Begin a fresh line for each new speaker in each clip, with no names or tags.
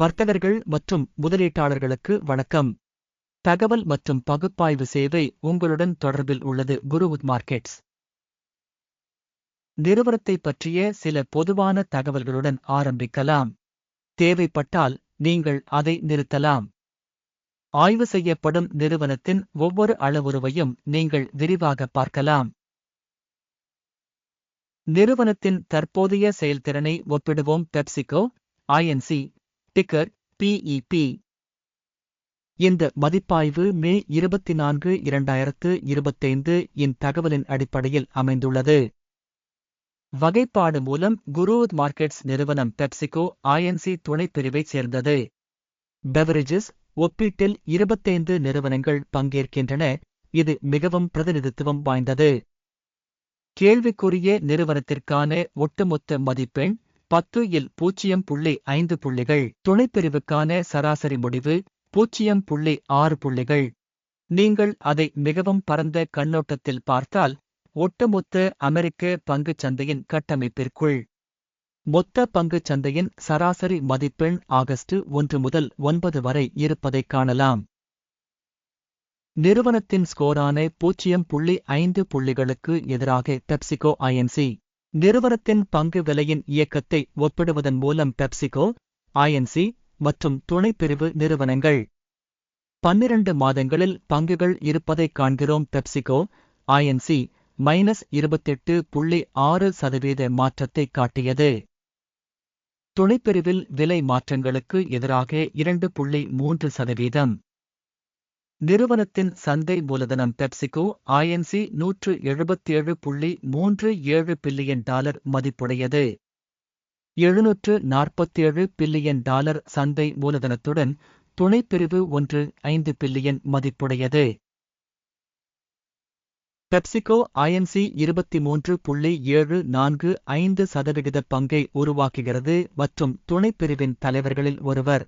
வர்த்தகர்கள் மற்றும் முதலீட்டாளர்களுக்கு வணக்கம். தகவல் மற்றும் பகுப்பாய்வு சேவை உங்களுடன் தொடர்பில் உள்ளது. குருவுத் மார்க்கெட்ஸ். நிறுவனத்தை பற்றிய சில பொதுவான தகவல்களுடன் ஆரம்பிக்கலாம். தேவைப்பட்டால் நீங்கள் அதை நிறுத்தலாம். ஆய்வு செய்யப்படும் நிறுவனத்தின் ஒவ்வொரு அளவுருவையும் நீங்கள் விரிவாக பார்க்கலாம். நிறுவனத்தின் தற்போதைய செயல்திறனை ஒப்பிடுவோம். பெப்சிகோ ஐஎன்சி டிக்கர் பிஇபி இந்த மதிப்பாய்வு மே இருபத்தி நான்கு இரண்டாயிரத்து இருபத்தைந்து இன் தகவலின் அடிப்படையில் அமைந்துள்ளது. வகைப்பாடு மூலம் குரூத் மார்க்கெட்ஸ் நிறுவனம் பெப்சிகோ ஐஎன்சி துணைப்பிரிவைச் சேர்ந்தது. பெவரேஜஸ் ஒப்பீட்டில் இருபத்தைந்து நிறுவனங்கள் பங்கேற்கின்றன. இது மிகவும் பிரதிநிதித்துவம் வாய்ந்தது. கேள்விக்குரிய நிறுவனத்திற்கான ஒட்டுமொத்த மதிப்பெண் பத்து இல் பூஜ்ஜியம் புள்ளி ஐந்து புள்ளிகள். துணைப்பிரிவுக்கான சராசரி முடிவு பூஜ்ஜியம் புள்ளி ஆறு புள்ளிகள். நீங்கள் அதை மிகவும் பரந்த கண்ணோட்டத்தில் பார்த்தால் ஒட்டுமொத்த அமெரிக்க பங்குச் சந்தையின் கட்டமைப்பிற்குள். மொத்த பங்குச் சந்தையின் சராசரி மதிப்பெண் ஆகஸ்ட் ஒன்று முதல் ஒன்பது வரை இருப்பதைக் காணலாம். நிறுவனத்தின் ஸ்கோரான பூஜ்ஜியம் புள்ளி ஐந்து புள்ளிகளுக்கு எதிராக பெப்சிகோ ஐஎன்சி நிறுவனத்தின் பங்கு விலையின் இயக்கத்தை ஒப்பிடுவதன் மூலம் பெப்சிகோ ஐஎன்சி மற்றும் துணைப்பிரிவு நிறுவனங்கள். பன்னிரண்டு மாதங்களில் பங்குகள் இருப்பதைக் காண்கிறோம் பெப்சிகோ ஐஎன்சி மைனஸ் இருபத்தெட்டு புள்ளி ஆறு சதவீத மாற்றத்தை காட்டியது. துணைப்பிரிவில் விலை மாற்றங்களுக்கு எதிராக இரண்டு புள்ளி மூன்று சதவீதம். நிறுவனத்தின் சந்தை மூலதனம் பெப்சிகோ ஐஎன்சி நூற்று எழுபத்தேழு புள்ளி மூன்று ஏழு பில்லியன் டாலர் மதிப்புடையது. எழுநூற்று நாற்பத்தேழு பில்லியன் டாலர் சந்தை மூலதனத்துடன் துணைப்பிரிவு ஒன்று ஐந்து பில்லியன் மதிப்புடையது. பெப்சிகோ ஐஎன்சி இருபத்தி மூன்று புள்ளி ஏழு நான்கு ஐந்து சதவிகித பங்கை உருவாக்குகிறது மற்றும் துணைப்பிரிவின் தலைவர்களில் ஒருவர்.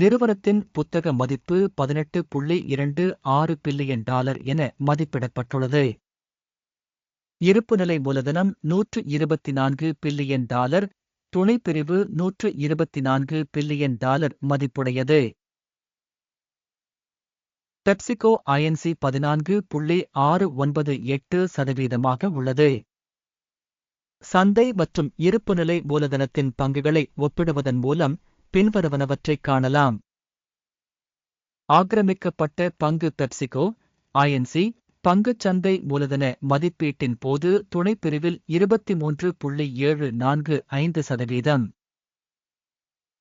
நிறுவனத்தின் புத்தக மதிப்பு பதினெட்டு புள்ளி இரண்டு ஆறு பில்லியன் டாலர் என மதிப்பிடப்பட்டுள்ளது. இருப்புநிலை மூலதனம் நூற்று இருபத்தி நான்கு பில்லியன் டாலர் துணைப்பிரிவு நூற்று இருபத்தி நான்கு பில்லியன் டாலர் மதிப்புடையது. பெப்சிகோ ஐஎன்சி பதினான்கு புள்ளி ஆறு ஒன்பது எட்டு சதவீதமாக உள்ளது. சந்தை மற்றும் இருப்புநிலை மூலதனத்தின் பங்குகளை ஒப்பிடுவதன் மூலம் பின்வருவனவற்றைக் காணலாம். ஆக்கிரமிக்கப்பட்ட பங்கு பெப்சிகோ ஐஎன்சி பங்குச்சந்தை மூலதன மதிப்பீட்டின் போது துணைப்பிரிவில் இருபத்தி மூன்று புள்ளி ஏழு நான்கு ஐந்து சதவீதம்.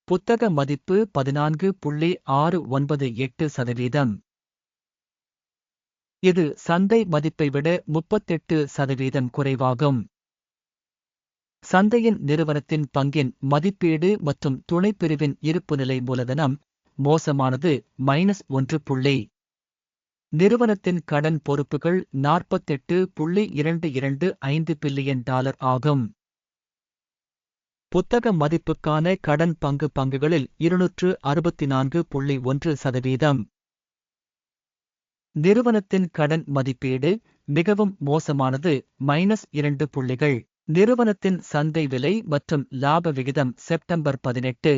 புத்தக மதிப்பு பதினான்கு புள்ளி ஆறு ஒன்பது எட்டு சதவீதம். இது சந்தை மதிப்பை விட முப்பத்தெட்டு சதவீதம் குறைவாகும். சந்தையின் நிறுவனத்தின் பங்கின் மதிப்பீடு மற்றும் துணைப்பிரிவின் இருப்புநிலை மூலதனம் மோசமானது மைனஸ் ஒன்று புள்ளி. நிறுவனத்தின் கடன் பொறுப்புகள் நாற்பத்தெட்டு புள்ளி இரண்டு இரண்டு ஐந்து பில்லியன் டாலர் ஆகும். புத்தக மதிப்புக்கான கடன் பங்கு பங்குகளில் இருநூற்று அறுபத்தி நான்கு புள்ளி ஒன்று சதவீதம். நிறுவனத்தின் கடன் மதிப்பீடு மிகவும் மோசமானது மைனஸ் இரண்டு புள்ளிகள். நிறுவனத்தின் சந்தை விலை மற்றும் லாப விகிதம் செப்டம்பர் பதினெட்டு.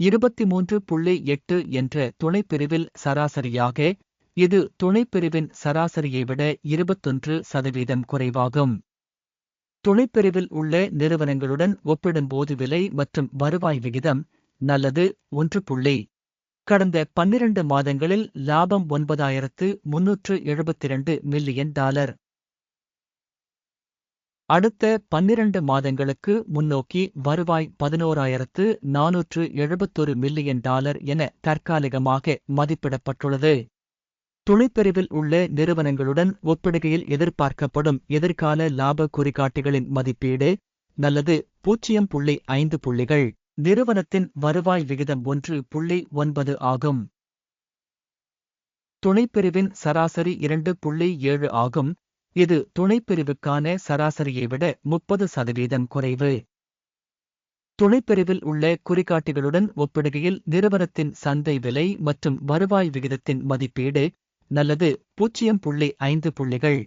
இருபத்தி மூன்று புள்ளி எட்டு என்ற துணைப்பிரிவில் சராசரியாக இது துணைப்பிரிவின் சராசரியை விட இருபத்தொன்று சதவீதம் குறைவாகும். துணைப்பிரிவில் உள்ள நிறுவனங்களுடன் ஒப்பிடும்போது விலை மற்றும் வருவாய் விகிதம் நல்லது ஒன்று புள்ளி. கடந்த பன்னிரண்டு மாதங்களில் லாபம் ஒன்பதாயிரத்து முன்னூற்று எழுபத்தி இரண்டு மில்லியன் டாலர். அடுத்த பன்னிரண்டு மாதங்களுக்கு முன்னோக்கி வருவாய் பதினோராயிரத்து நானூற்று எழுபத்தொரு மில்லியன் டாலர் என தற்காலிகமாக மதிப்பிடப்பட்டுள்ளது. துணைப்பிரிவில் உள்ள நிறுவனங்களுடன் ஒப்பிடுகையில் எதிர்பார்க்கப்படும் எதிர்கால லாப குறிகாட்டிகளின் மதிப்பீடு நல்லது பூஜ்ஜியம் புள்ளி ஐந்து புள்ளிகள். நிறுவனத்தின் வருவாய் விகிதம் ஒன்று புள்ளி ஒன்பது ஆகும். துணைப்பிரிவின் சராசரி இரண்டு புள்ளி ஏழு ஆகும். இது துணைப்பிரிவுக்கான சராசரியை விட முப்பது சதவீதம் குறைவு. துணைப்பிரிவில் உள்ள குறிகாட்டிகளுடன் ஒப்பிடுகையில் நிறுவனத்தின் சந்தை விலை மற்றும் வருவாய் விகிதத்தின் மதிப்பீடு நல்லது பூஜ்ஜியம் புள்ளி ஐந்து புள்ளிகள்.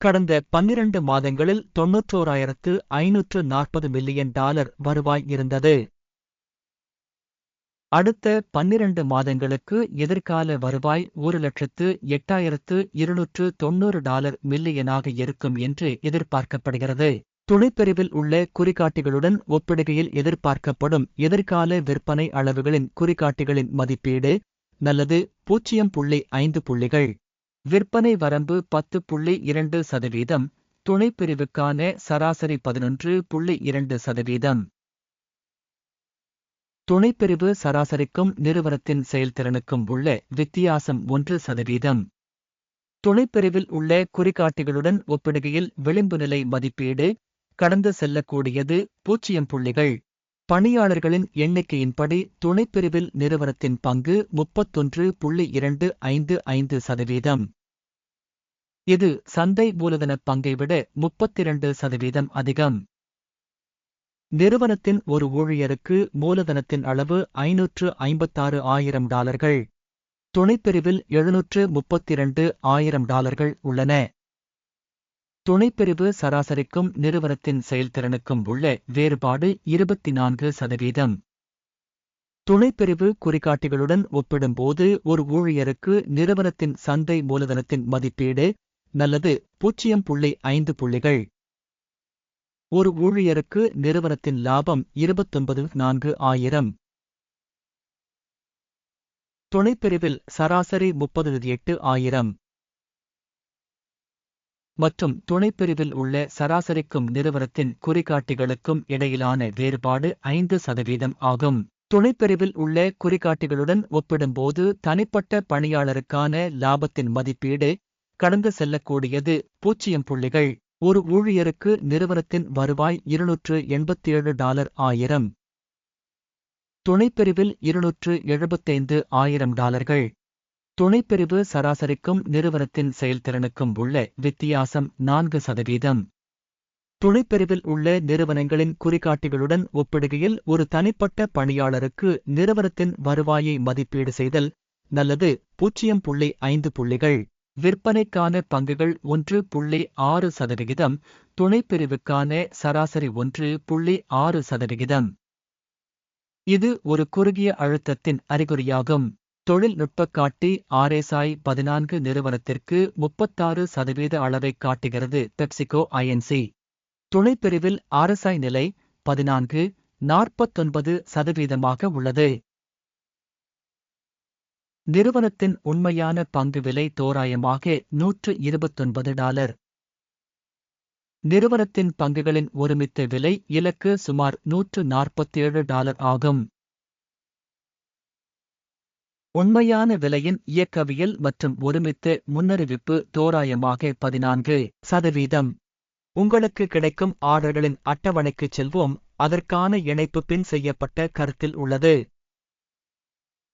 கடந்த பன்னிரண்டு மாதங்களில் தொன்னூற்றோராயிரத்து ஐநூற்று நாற்பது மில்லியன் டாலர் வருவாய் இருந்தது. அடுத்த பன்னிரண்டு மாதங்களுக்கு எதிர்கால வருவாய் ஒரு லட்சத்து எட்டாயிரத்து இருநூற்று தொன்னூறு டாலர் மில்லியனாக இருக்கும் என்று எதிர்பார்க்கப்படுகிறது. துணைப்பிரிவில் உள்ள குறிகாட்டிகளுடன் ஒப்பிடுகையில் எதிர்பார்க்கப்படும் எதிர்கால விற்பனை அளவுகளின் குறிகாட்டிகளின் மதிப்பீடு நல்லது பூஜ்ஜியம் புள்ளி ஐந்து புள்ளிகள். விற்பனை வரம்பு பத்து புள்ளி இரண்டு சதவீதம். துணைப்பிரிவுக்கான சராசரி பதினொன்று புள்ளி இரண்டு சதவீதம். துணைப்பிரிவு சராசரிக்கும் நிறுவனத்தின் செயல்திறனுக்கும் உள்ள வித்தியாசம் ஒன்று சதவீதம். துணைப்பிரிவில் உள்ள குறிகாட்டிகளுடன் ஒப்பிடுகையில் விளிம்பு நிலை மதிப்பீடு கடந்து செல்லக்கூடியது பூஜ்ஜியம் புள்ளிகள். பணியாளர்களின் எண்ணிக்கையின்படி துணைப்பிரிவில் நிறுவனத்தின் பங்கு முப்பத்தொன்று புள்ளி இரண்டு ஐந்து ஐந்து சதவீதம். இது சந்தை மூலதன பங்கை விட முப்பத்திரண்டு சதவீதம் அதிகம். நிறுவனத்தின் ஒரு ஊழியருக்கு மூலதனத்தின் அளவு ஐநூற்று ஐம்பத்தாறு ஆயிரம் டாலர்கள். துணைப்பிரிவில் எழுநூற்று முப்பத்திரண்டு ஆயிரம் டாலர்கள் உள்ளன. துணைப்பிரிவு சராசரிக்கும் நிறுவனத்தின் செயல்திறனுக்கும் உள்ள வேறுபாடு இருபத்தி நான்கு சதவீதம். துணைப்பிரிவு குறிகாட்டிகளுடன் ஒப்பிடும்போது ஒரு ஊழியருக்கு நிறுவனத்தின் சந்தை மூலதனத்தின் மதிப்பீடு நல்லது பூஜ்ஜியம் புள்ளி ஐந்து புள்ளிகள். ஒரு ஊழியருக்கு நிறுவனத்தின் லாபம் இருபத்தொன்பது நான்கு ஆயிரம். துணைப்பிரிவில் சராசரி முப்பது எட்டு ஆயிரம். மற்றும் துணைப்பிரிவில் உள்ள சராசரிக்கும் நிறுவனத்தின் குறிகாட்டிகளுக்கும் இடையிலான வேறுபாடு ஐந்து சதவீதம் ஆகும். துணைப்பிரிவில் உள்ள குறிகாட்டிகளுடன் ஒப்பிடும்போது தனிப்பட்ட பணியாளருக்கான லாபத்தின் மதிப்பீடு கடந்து செல்லக்கூடியது பூஜ்ஜியம் புள்ளிகள். ஒரு ஊழியருக்கு நிறுவனத்தின் வருவாய் இருநூற்று எண்பத்தேழு டாலர் ஆயிரம். துணைப்பிரிவில் இருநூற்று எழுபத்தைந்து ஆயிரம் டாலர்கள். துணைப்பிரிவு சராசரிக்கும் நிறுவனத்தின் செயல்திறனுக்கும் உள்ள வித்தியாசம் நான்கு சதவீதம். துணைப்பிரிவில் உள்ள நிறுவனங்களின் குறிகாட்டிகளுடன் ஒப்பிடுகையில் ஒரு தனிப்பட்ட பணியாளருக்கு நிறுவனத்தின் வருவாயை மதிப்பீடு செய்தல் நல்லது பூஜ்ஜியம் புள்ளி ஐந்து புள்ளிகள். விற்பனைக்கான பங்குகள் ஒன்று புள்ளி ஆறு சதவிகிதம் துணைப்பிரிவுக்கான சராசரி ஒன்று புள்ளி ஆறு சதவிகிதம். இது ஒரு குறுகிய அழுத்தத்தின் அறிகுறியாகும். தொழில்நுட்ப காட்டி ஆர்எஸ்ஐ பதினான்கு நிறுவனத்திற்கு முப்பத்தாறு சதவீத அளவை காட்டுகிறது பெப்சிகோ ஐஎன்சி துணைப்பிரிவில் ஆர்எஸ்ஐ நிலை பதினான்கு நாற்பத்தொன்பது சதவீதமாக உள்ளது. நிறுவனத்தின் உண்மையான பங்கு விலை தோராயமாக நூற்று இருபத்தொன்பது டாலர். நிறுவனத்தின் பங்குகளின் ஒருமித்த விலை இலக்கு சுமார் நூற்று நாற்பத்தேழு டாலர் ஆகும். உண்மையான விலையின் இயக்கவியல் மற்றும் ஒருமித்த முன்னறிவிப்பு தோராயமாக பதினான்கு சதவீதம். உங்களுக்கு கிடைக்கும் ஆர்டர்களின் அட்டவணைக்குச் செல்வோம் அதற்கான இணைப்பு பின் செய்யப்பட்ட கருத்தில் உள்ளது.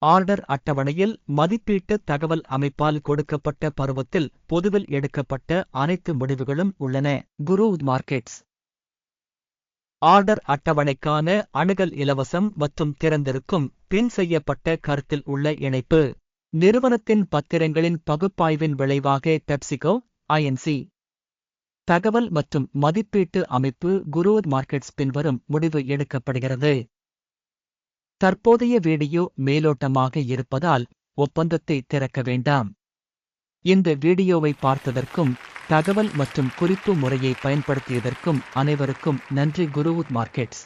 ஆர்டர் அட்டவணையில் மதிப்பீட்டு தகவல் அமைப்பால் கொடுக்கப்பட்ட பருவத்தில் பொதுவில் எடுக்கப்பட்ட அனைத்து முடிவுகளும் உள்ளன. குரு மார்க்கெட்ஸ். ஆர்டர் அட்டவணைக்கான அணுகல் இலவசம் மற்றும் திறந்திருக்கும் பின் செய்யப்பட்ட கருத்தில் உள்ள இணைப்பு. நிறுவனத்தின் பத்திரங்களின் பகுப்பாய்வின் விளைவாக பெப்சிகோ ஐஎன்சி தகவல் மற்றும் மதிப்பீட்டு அமைப்பு குரு மார்க்கெட்ஸ் பின்வரும் முடிவு எடுக்கப்படுகிறது. தற்போதைய வீடியோ மேலோட்டமாக இருப்பதால் ஒப்பந்தத்தை திறக்க வேண்டாம். இந்த வீடியோவை பார்த்ததற்கும் தகவல் மற்றும் குறிப்பு முறையை பயன்படுத்தியதற்கும் அனைவருக்கும் நன்றி குருவுத் மார்க்கெட்ஸ்.